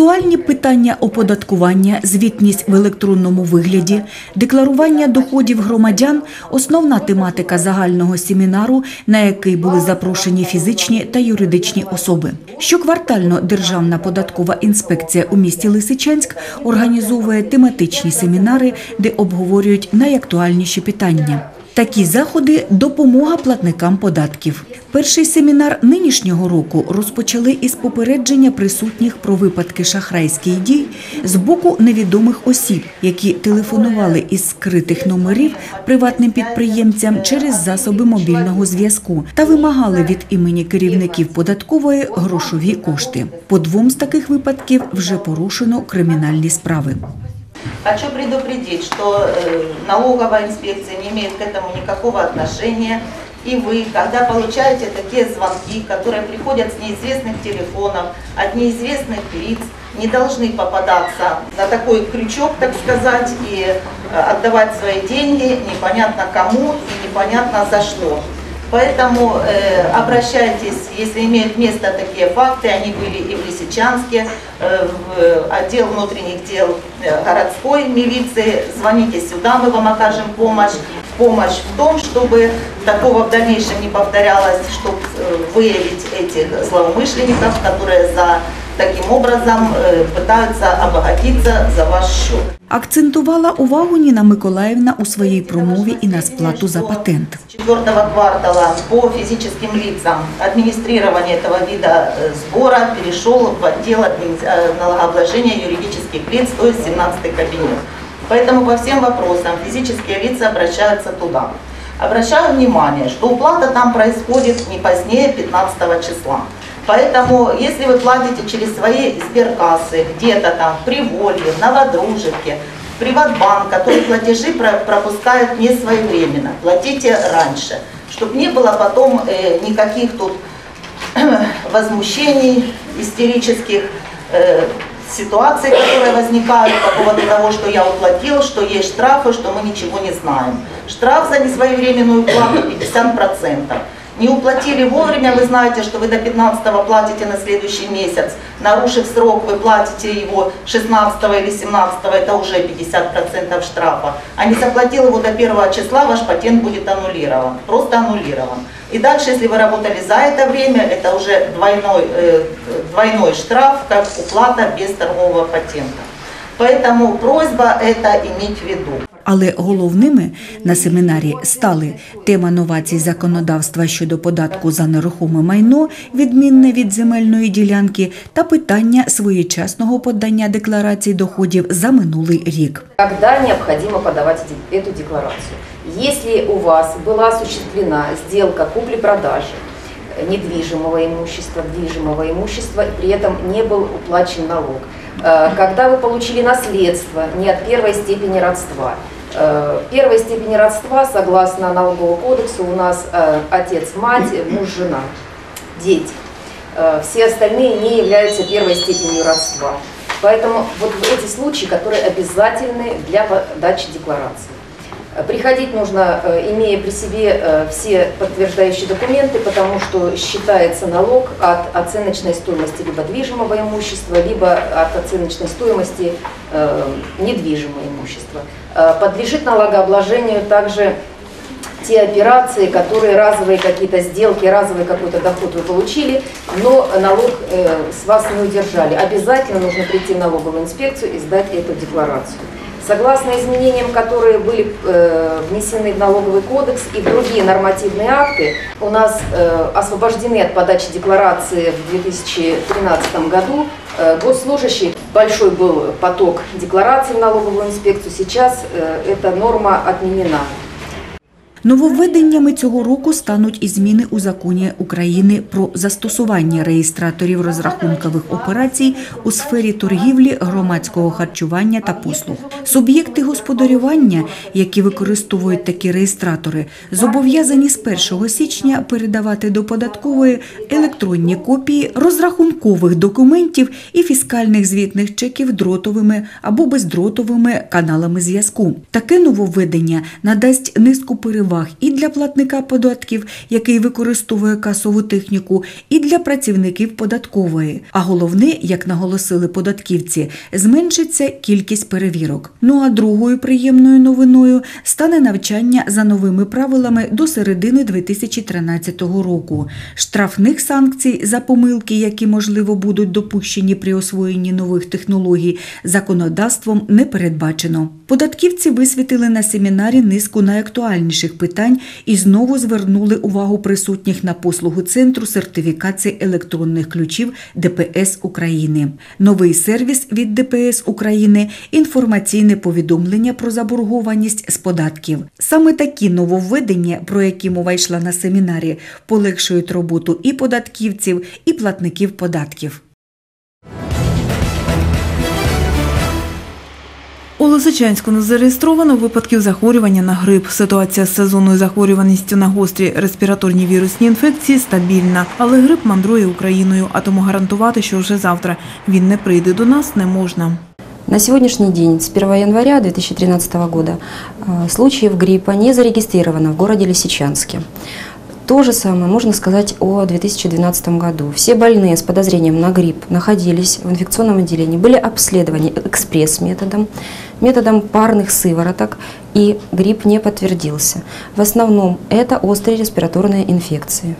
Актуальні питання оподаткування, звітність в електронному вигляді, декларування доходів громадян – основна тематика загального семінару, на який були запрошені фізичні та юридичні особи. Щоквартально Державна податкова інспекція у місті Лисичанськ організовує тематичні семінари, де обговорюють найактуальніші питання. Такі заходи – допомога платникам податків. Перший семінар нинішнього року розпочали із попередження присутніх про випадки шахрайських дій з боку невідомих осіб, які телефонували із скритих номерів приватним підприємцям через засоби мобільного зв'язку та вимагали від імені керівників податкової грошові кошти. По двом з таких випадків вже порушено кримінальні справи. Хочу предупредить, что э, налоговая инспекция не имеет к этому никакого отношения. И вы, когда получаете такие звонки, которые приходят с неизвестных телефонов, от неизвестных лиц, не должны попадаться на такой крючок, так сказать, и э, отдавать свои деньги непонятно кому и непонятно за что. Поэтому э, обращайтесь, если имеют место такие факты, они были и в Лисичанске, э, в отдел внутренних дел э, городской милиции, звоните сюда, мы вам окажем помощь. Помощь в том, чтобы такого в дальнейшем не повторялось, чтобы э, выявить этих злоумышленников, которые за таким образом э, пытаются обогатиться за ваш счет. Акцентувала увагу Ніна Миколаївна у своїй промові і на сплату за патент. четвертого квартала по физическим лицам администрирование этого вида э, сбора перешел в отдел админи- э, налогообложения юридических лиц, то есть 17 кабинет. Поэтому по всем вопросам физические лица обращаются туда. Обращаю внимание, что уплата там происходит не позднее 15 числа. Поэтому, если вы платите через свои сберкассы, где-то там в Приволье, в Новодружевке, Приватбанк, который платежи про- пропускают не своевременно, платите раньше, чтобы не было потом э, никаких тут возмущений истерических, э, ситуаций, которые возникают по поводу того, что я уплатил, что есть штрафы, что мы ничего не знаем. Штраф за несвоевременную уплату 50%. Не уплатили вовремя, вы знаете, что вы до 15 платите на следующий месяц. Нарушив срок, вы платите его 16 или 17, это уже 50% штрафа. А не заплатил его до 1 числа, ваш патент будет аннулирован. Просто аннулирован. И дальше, если вы работали за это время, это уже двойной, э, двойной штраф, как уплата без торгового патента. Поэтому просьба это иметь в виду. Але головними на семінарі стали тема новацій законодавства щодо податку за нерухоме майно, відмінне від земельної ділянки, та питання своєчасного подання декларацій доходів за минулий рік. Когда необходимо подавать эти- эту декларацию? Если у вас была осуществлена сделка купли-продажи э, недвижимого имущества, движимого имущества, и при этом не был уплачен налог, э, когда вы получили наследство не от первой степени родства, э, первой степени родства, согласно налоговому кодексу, у нас э, отец, мать, муж, жена, дети. Э, Все остальные не являются первой степенью родства. Поэтому вот эти случаи, которые обязательны для подачи декларации. Приходить нужно, э, имея при себе э, все подтверждающие документы, потому что считается налог от оценочной стоимости либо движимого имущества, либо от оценочной стоимости э, недвижимого имущества. Подлежит налогообложению также те операции, которые разовые какие-то сделки, разовый какой-то доход вы получили, но налог с вас не удержали. Обязательно нужно прийти в налоговую инспекцию и сдать эту декларацию. Согласно изменениям, которые были э, внесены в налоговый кодекс и в другие нормативные акты, у нас э, освобождены от подачи декларации в 2013 году э, госслужащие. Большой был поток деклараций в налоговую инспекцию. Сейчас э, эта норма отменена. Нововведеннями цього року стануть і зміни у законі України про застосування реєстраторів розрахункових операцій у сфері торгівлі, громадського харчування та послуг. Суб'єкти господарювання, які використовують такі реєстратори, зобов'язані з 1 січня передавати до податкової електронні копії розрахункових документів і фіскальних звітних чеків дротовими або бездротовими каналами зв'язку. Таке нововведення надасть низку переваг переваг і для платника податків, який використовує касову техніку, і для працівників податкової. А головне, як наголосили податківці, зменшиться кількість перевірок. Ну а другою приємною новиною стане навчання за новими правилами до середини 2013 року. Штрафних санкцій за помилки, які можливо будуть допущені при освоєнні нових технологій, законодавством не передбачено. Податківці висвітили на семінарі низку найактуальніших питань і знову звернули увагу присутніх на послугу центру сертифікації електронних ключів ДПС України. Новий сервіс від ДПС України інформаційне повідомлення про заборгованість з податків. Саме такі нововведення, про які мова йшла на семінарі, полегшують роботу і податківців, і платників податків. У Лисичанську не зареєстровано випадків захворювання на грип. Ситуація з сезонною захворюваністю на гострі респіраторні вірусні інфекції стабільна, але грип мандрує Україною, а тому гарантувати, що вже завтра він не прийде до нас, не можна. На сегодняшний день, с 1 января 2013 года, э, случаев гриппа не зарегистрировано в городе Лисичанске. То же самое можно сказать о 2012 году. Все больные с подозрением на грипп находились в инфекционном отделении, были обследованы экспресс-методом, методом парных сывороток, и грипп не подтвердился. В основном это острые респираторные инфекции.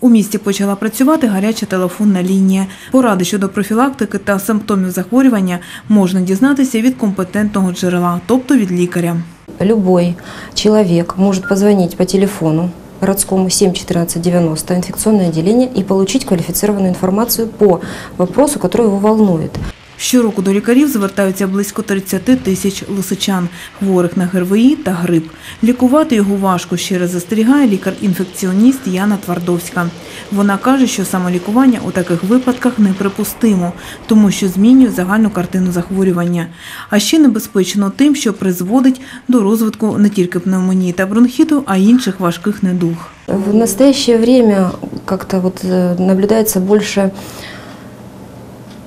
У місті почала працювати гаряча телефонна лінія. Поради щодо профілактики та симптомів захворювання можна дізнатися від компетентного джерела, тобто від лікаря. Любой человек может позвонить по телефону городскому 7 14 90 инфекционное отделение и получить квалифицированную информацию по вопросу, который его волнует. Щороку до лікарів звертаються близько 30 тисяч лисичан, хворих на ГРВІ та грип. Лікувати його важко, ще застерігає лікар-інфекціоніст Яна Твардовська. Вона каже, що самолікування у таких випадках неприпустимо, тому що змінює загальну картину захворювання. А ще небезпечно тим, що призводить до розвитку не тільки пневмонії та бронхіту, а й інших важких недуг. В настоящее время как-то вот э, наблюдается больше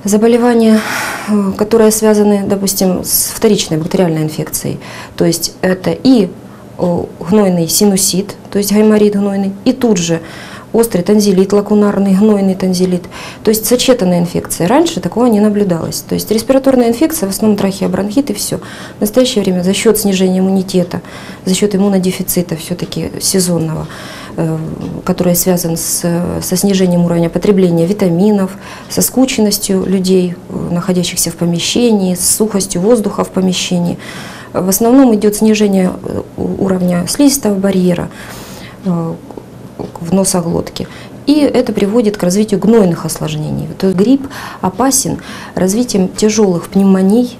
заболевания, э, которые связаны, допустим, с вторичной бактериальной инфекцией. То есть это и э, гнойный синусит, то есть гайморит гнойный, и тут же острый танзелит, лакунарный гнойный танзелит. То есть сочетанная инфекция. Раньше такого не наблюдалось. То есть респираторная инфекция, в основном трахеобронхит и все. В настоящее время за счет снижения иммунитета, за счет иммунодефицита все-таки сезонного, который связан с, со снижением уровня потребления витаминов, со скученностью людей, э, находящихся в помещении, с сухостью воздуха в помещении. В основном идет снижение э, уровня слизистого барьера, э, в носоглотке. И это приводит к развитию гнойных осложнений. То есть грипп опасен развитием тяжелых пневмоний,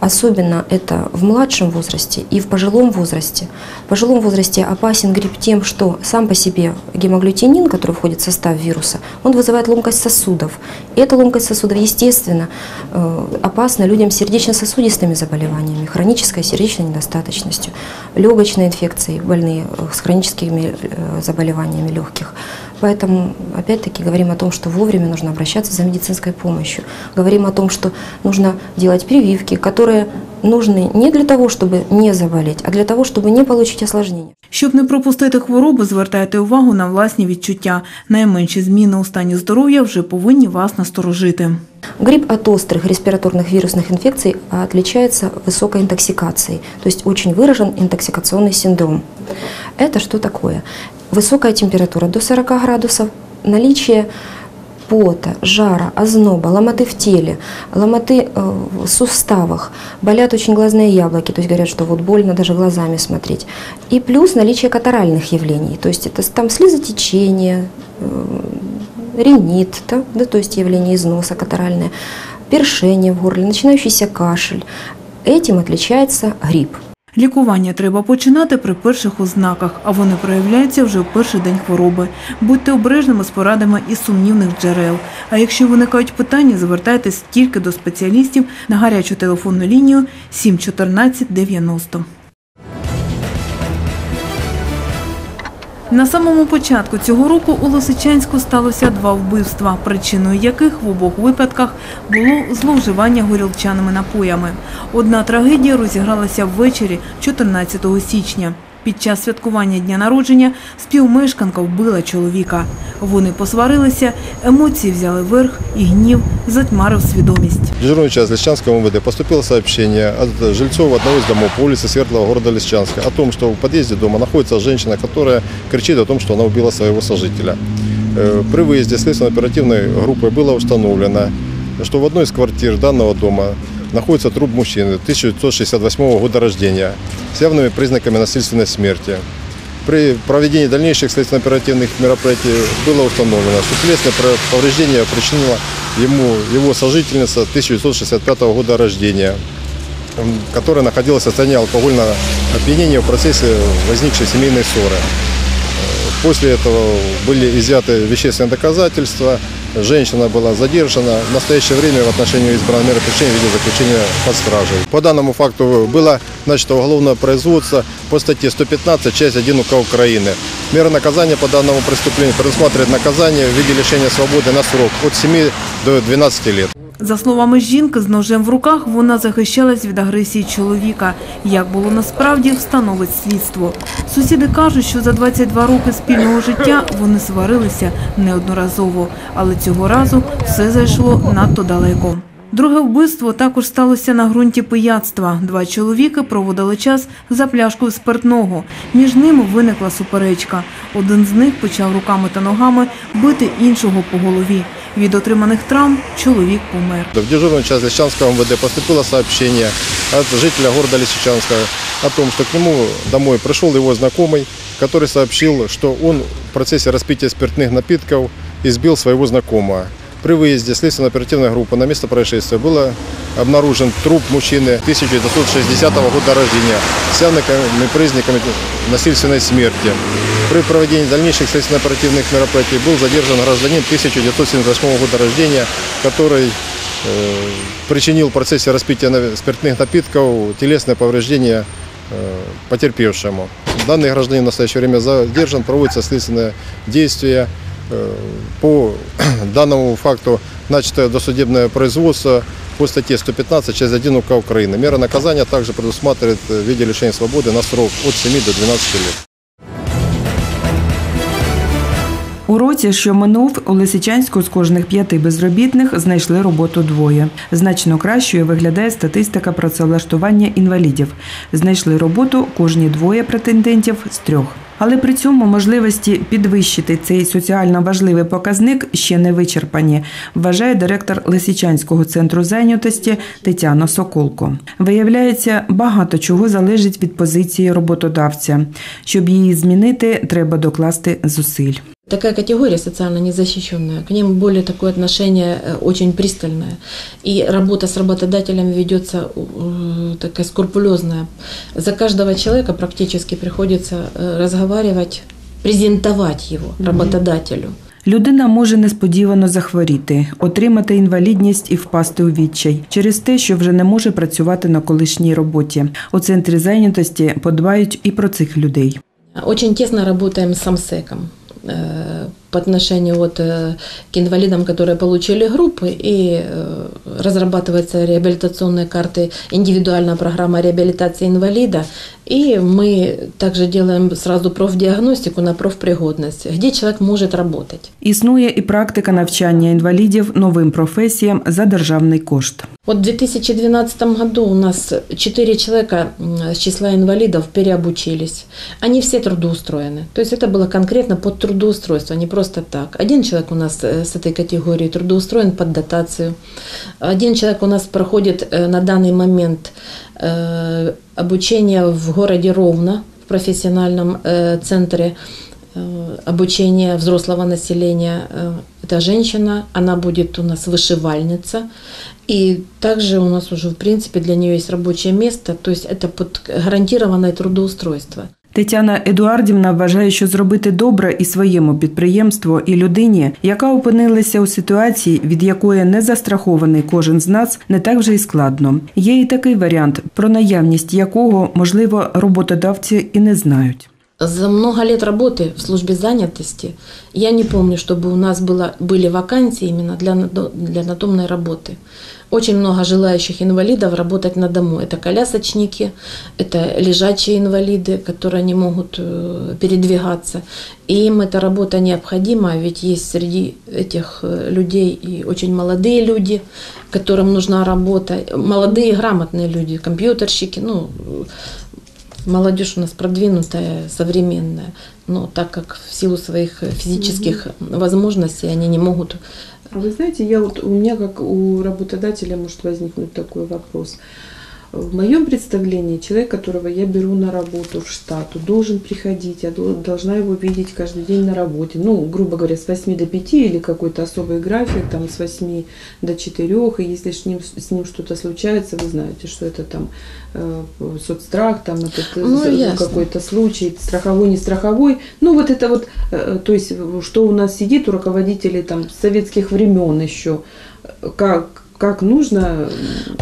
Особенно это в младшем возрасте и в пожилом возрасте. В пожилом возрасте опасен грипп тем, что сам по себе гемоглютинин, который входит в состав вируса, он вызывает ломкость сосудов. И эта ломкость сосудов, естественно, э, опасна людям с сердечно-сосудистыми заболеваниями, хронической сердечной недостаточностью, легочной инфекцией, больные э, с хроническими э, заболеваниями легких. Поэтому, опять-таки, говорим о том, что вовремя нужно обращаться за медицинской помощью. Говорим о том, что нужно делать прививки, которые нужны не для того, чтобы не заболеть, а для того, чтобы не получить осложнения. Щоб не пропустити хворобу, звертайте увагу на власні відчуття. Найменші зміни у стані здоров'я вже повинні вас насторожити. Грипп от острых респираторных вирусных инфекций отличается высокой интоксикацией, то есть очень выражен интоксикационный синдром. Это что такое? Высокая температура до 40 градусов, наличие пота, жара, озноба, ломоты в теле, ломоты э, в суставах, болят очень глазные яблоки, то есть говорят, что вот больно даже глазами смотреть. И плюс наличие катаральных явлений, то есть это там слезотечение, э, ринит, да, да, то есть явление износа катаральное, першение в горле, начинающийся кашель. Этим отличается грипп. Лікування треба починати при перших ознаках, а вони проявляються вже в перший день хвороби. Будьте обережними з порадами із сумнівних джерел. А якщо виникають питання, звертайтесь тільки до спеціалістів на гарячу телефонну лінію 714 90. На самому початку цього року у Лисичанську сталося два вбивства, причиною яких в обох випадках було зловживання горілчаними напоями. Одна трагедія розігралася ввечері 14 січня. Під час святкування дня народження співмешканка вбила чоловіка. Вони посварилися, емоції взяли верх і гнів затьмарив свідомість. В дежурную часть Лисичанского МВД поступило сообщение от жильцов одного из домов по улице Светлого города Лисичанска о том, что в подъезде дома находится женщина, которая кричит о том, что она убила своего сожителя. Э, При выезде следственно-оперативной группы было установлено, что в одной из квартир данного дома находится труп мужчины 1968 года рождения С явными признаками насильственной смерти. При проведении дальнейших следственно-оперативных мероприятий было установлено, что телесное повреждение причинила ему его сожительница 1965 года рождения, которая находилась в состоянии алкогольного опьянения в процессе возникшей семейной ссоры. Э, После этого были изъяты вещественные доказательства, женщина была задержана. В настоящее время в отношении избрана мера пресечения в виде заключения под стражей. По данному факту было начато уголовное производство по статье 115, часть 1 УК Украины. Мера наказания по данному преступлению предусматривает наказание в виде лишения свободы на срок от 7 до 12 лет. За словами жінки, з ножем в руках вона захищалась від агресії чоловіка. Як було насправді, встановить слідство. Сусіди кажуть, що за 22 роки спільного життя вони сварилися неодноразово, але цього разу все зайшло надто далеко. Друге вбивство також сталося на ґрунті пияцтва. Два чоловіки проводили час за пляшкою спиртного. Між ними виникла суперечка. Один з них почав руками та ногами бити іншого по голові. Від отриманих травм чоловік помер. В дежурную часть Лисичанского МВД поступило сообщение от жителя города Лисичанска о том, что к нему домой пришел его знакомый, который сообщил, что он в процессе распития спиртных напитков избил своего знакомого. При выезде следственно-оперативной группы на место происшествия был обнаружен труп мужчины 1960 года рождения с явными признаками насильственной смерти. При проведении дальнейших следственно-оперативных мероприятий был задержан гражданин 1978 года рождения, который э, причинил в процессе распития спиртных напитков телесное повреждение э, потерпевшему. Данный гражданин в настоящее время задержан, проводится следственное действие. Э, По данному факту начато досудебное производство по статье 115, часть 1 УК Украины. Мера наказания также предусматривает э, в виде лишения свободы на срок от 7 до 12 лет. У році, що минув, у Лисичанську з кожних п'яти безробітних знайшли роботу двоє. Значно кращою виглядає статистика працевлаштування інвалідів. Знайшли роботу кожні двоє претендентів з трьох. Але при цьому можливості підвищити цей соціально важливий показник ще не вичерпані, вважає директор Лисичанського центру зайнятості Тетяна Соколко. Виявляється, багато чого залежить від позиції роботодавця. Щоб її змінити, треба докласти зусиль. Такая категория социально незащищенная, к ним более такое отношение э, очень пристальное. И работа с работодателем ведется э, такая скрупулезная. За каждого человека практически приходится э, разговаривать, презентовать его работодателю. Людина може несподівано захворіти, отримати інвалідність і впасти у відчай через те, що вже не може працювати на колишній роботі. У центрі зайнятості подбають і про цих людей. Очень тесно работаем с Самсеком uh, по отношению вот, э, к инвалидам, которые получили группы, и э, разрабатываются реабилитационные карты, индивидуальная программа реабилитации инвалида, и мы также делаем сразу профдиагностику на профпригодность, где человек может работать. Існує і практика навчання інвалідів новим професіям за державний кошт. Вот в 2012 году у нас 4 человека м, с числа инвалидов переобучились. Они все трудоустроены. То есть это было конкретно под трудоустройство, не просто так. Один человек у нас э, с этой категории трудоустроен под дотацию. Один человек у нас проходит э, на данный момент э, обучение в городе Ровно, в профессиональном центре обучения взрослого населения. Это женщина, она будет у нас вышивальница. И также у нас уже, в принципе, для нее есть рабочее место, то есть это под гарантированное трудоустройство. Тетяна Едуардівна вважає, що зробити добре і своєму підприємству, і людині, яка опинилася у ситуації, від якої не застрахований кожен з нас, не так вже й складно. Є і такий варіант, про наявність якого, можливо, роботодавці і не знають. За много лет работы в службе занятости я не помню, чтобы у нас было, были вакансии именно для, надо- для надомной работы. Очень много желающих инвалидов работать на дому. Это колясочники, это лежачие инвалиды, которые не могут э, передвигаться. И им эта работа необходима, ведь есть среди этих э, людей и очень молодые люди, которым нужна работа, молодые грамотные люди, компьютерщики, ну, молодежь у нас продвинутая, современная, но так как в силу своих э, физических возможностей они не могут вы знаете, я вот у меня как у работодателя может возникнуть такой вопрос. В моем представлении человек, которого я беру на работу в штат, должен приходить, я дол- должна его видеть каждый день на работе. Ну, грубо говоря, с 8 до 5 или какой-то особый график, там с 8 до 4. И если с ним, с ним что-то случается, вы знаете, что это там э, соцстрах, там это Ну, э, ясно. какой-то случай, страховой, не страховой. Ну, вот это вот, э, то есть, что у нас сидит у руководителей там советских времен еще, как, как нужно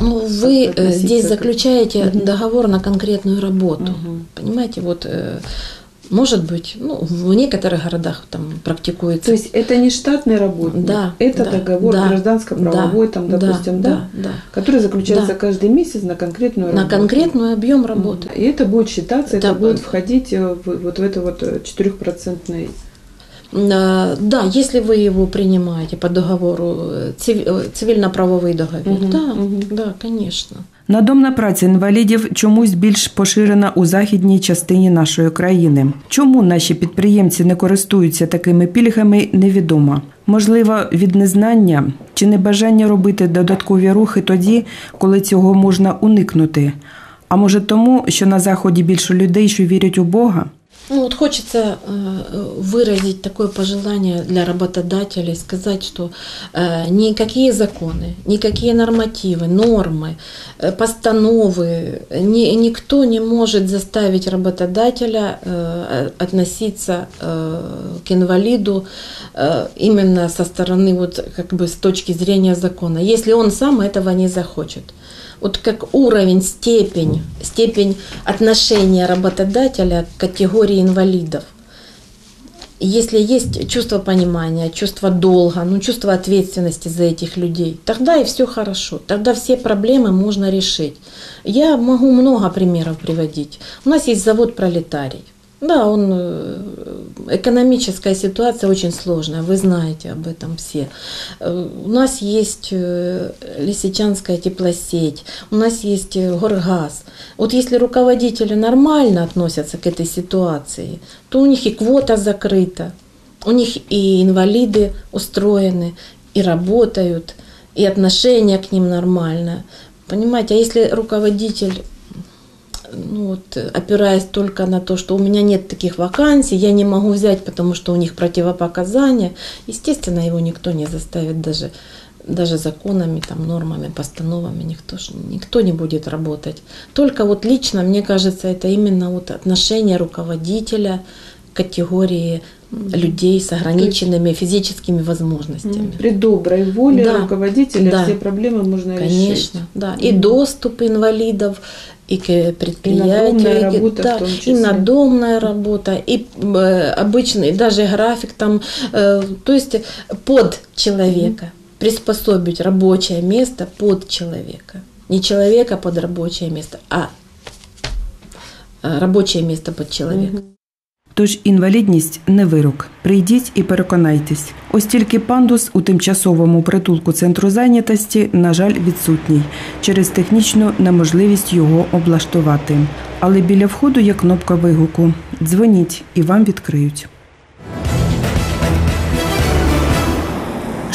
Ну, вы э, здесь заключаете Мгм. договор на конкретную работу. Мгм. Понимаете, вот э, может быть, ну, в некоторых городах там практикуется. То есть это не штатный работник, да, это да, договор да, гражданско-правовой, да, там, допустим, да, да, да. который заключается Да. каждый месяц на конкретную На работу. конкретный объем работы. И это будет считаться, это Да, будет входить э, в, вот в это вот э, 4% Э, Да, если вы его принимаете по договору, э, цив- э, цивильно-правовий договір, Мгм, да, мгм. да, конечно. Надомна праця інвалідів чомусь більш поширена у західній частині нашої країни. Чому наші підприємці не користуються такими пільгами, невідомо. Можливо, від незнання чи небажання робити додаткові рухи тоді, коли цього можна уникнути. А може тому, що на заході більше людей, що вірять у Бога? Ну вот хочется э, выразить такое пожелание для работодателей, сказать, что э, никакие законы, никакие нормативы, нормы, э, постановы, ни, никто не может заставить работодателя относиться к инвалиду именно со стороны, вот как бы с точки зрения закона, если он сам этого не захочет вот как уровень, степень, степень отношения работодателя к категории инвалидов. Если есть чувство понимания, чувство долга, ну, чувство ответственности за этих людей, тогда и все хорошо, тогда все проблемы можно решить. Я могу много примеров приводить. У нас есть завод «Пролетарий». Да, он, э, экономическая ситуация очень сложная, вы знаете об этом все. Э, У нас есть э, Лисичанская теплосеть, у нас есть Горгаз. Вот если руководители нормально относятся к этой ситуации, то у них и квота закрыта, у них и инвалиды устроены, и работают, и отношение к ним нормальное. Понимаете, а если руководитель ну вот, опираясь только на то, что у меня нет таких вакансий, я не могу взять, потому что у них противопоказания, естественно, его никто не заставит даже даже законами, там, нормами, постановами никто, никто не будет работать. Только вот лично, мне кажется, это именно вот отношение руководителя к категории людей с ограниченными физическими возможностями. При доброй воле Да, руководителя да. все проблемы можно решить. Конечно, да. И Мгм. доступ инвалидов, и к предприятию, и, работа да, и надомная работа, и э, обычный, даже график там, э, то есть под человека, приспособить рабочее место под человека. Не человека под рабочее место, а э, рабочее место под человека. Тож інвалідність не вирок. Прийдіть і переконайтесь. Ось тільки пандус у тимчасовому притулку центру зайнятості, на жаль, відсутній через технічну неможливість його облаштувати. Але біля входу є кнопка вигуку. Дзвоніть і вам відкриють.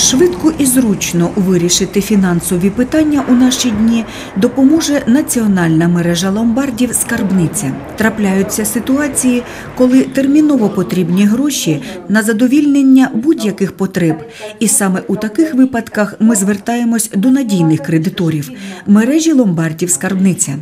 Швидко і зручно вирішити фінансові питання у наші дні допоможе національна мережа ломбардів Скарбниця. Трапляються ситуації, коли терміново потрібні гроші на задовільнення будь-яких потреб. І саме у таких випадках ми звертаємось до надійних кредиторів мережі ломбардів Скарбниця.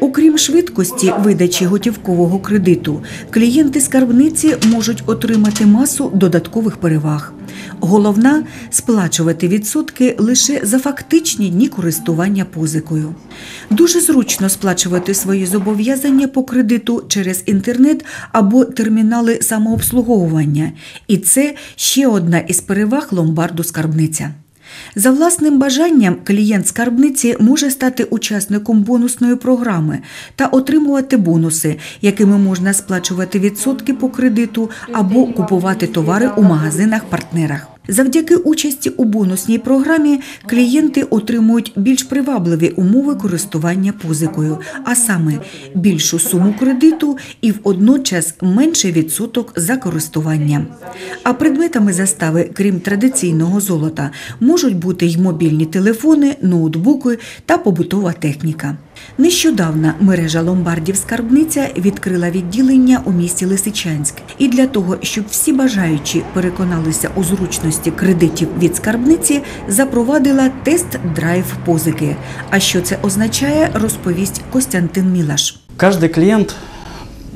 Окрім швидкості видачі готівкового кредиту, клієнти скарбниці можуть отримати масу додаткових переваг. Головна сплачувати відсотки лише за фактичні дні користування позикою. Дуже зручно сплачувати свої зобов'язання по кредиту через інтернет або термінали самообслуговування. І це ще одна із переваг ломбарду скарбниця. За власним бажанням клієнт скарбниці може стати учасником бонусної програми та отримувати бонуси, якими можна сплачувати відсотки по кредиту або купувати товари у магазинах-партнерах. Завдяки участі у бонусній програмі клієнти отримують більш привабливі умови користування позикою, а саме більшу суму кредиту і водночас менший відсоток за користування. А предметами застави, крім традиційного золота, можуть бути й мобільні телефони, ноутбуки та побутова техніка. Нещодавно мережа ломбардів Скарбниця відкрила відділення у місті Лисичанськ. І для того, щоб всі бажаючі переконалися у зручності кредитів від скарбниці, запровадила тест-драйв позики. А що це означає, розповість Костянтин Мілаш. Каждый клиент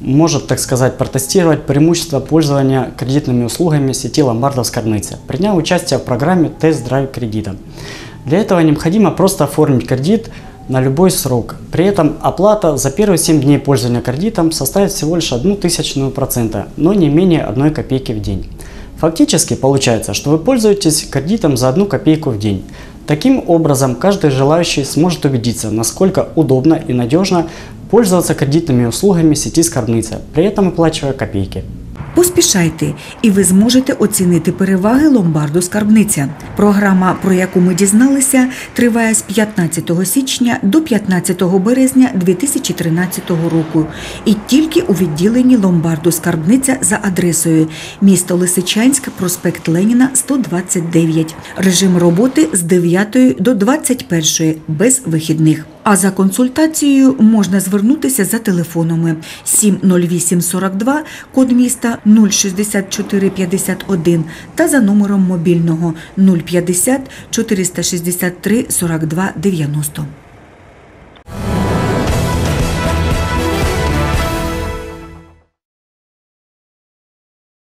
может, так сказать, протестировать преимущества пользования кредитными услугами сети ломбардов Скорныця, приняв участие в программе «Тест-драйв кредита». Для этого необходимо просто оформить кредит на любой срок. При этом оплата за первые 7 дней пользования кредитом составит всего лишь одну тысячную процента, но не менее одной копейки в день. Фактически получается, что вы пользуетесь кредитом за одну копейку в день. Таким образом, каждый желающий сможет убедиться, насколько удобно и надежно пользоваться кредитными услугами сети Скорбница, при этом оплачивая копейки. Поспішайте, і ви зможете оцінити переваги ломбарду Скарбниця. Програма, про яку ми дізналися, триває з 15 січня до 15 березня 2013 року. І тільки у відділенні ломбарду Скарбниця за адресою місто Лисичанськ, проспект Леніна, 129. Режим роботи з 9 до 21 без вихідних. А за консультацією можна звернутися за телефонами 70842, код міста 06451 та за номером мобільного 050 463 42 90.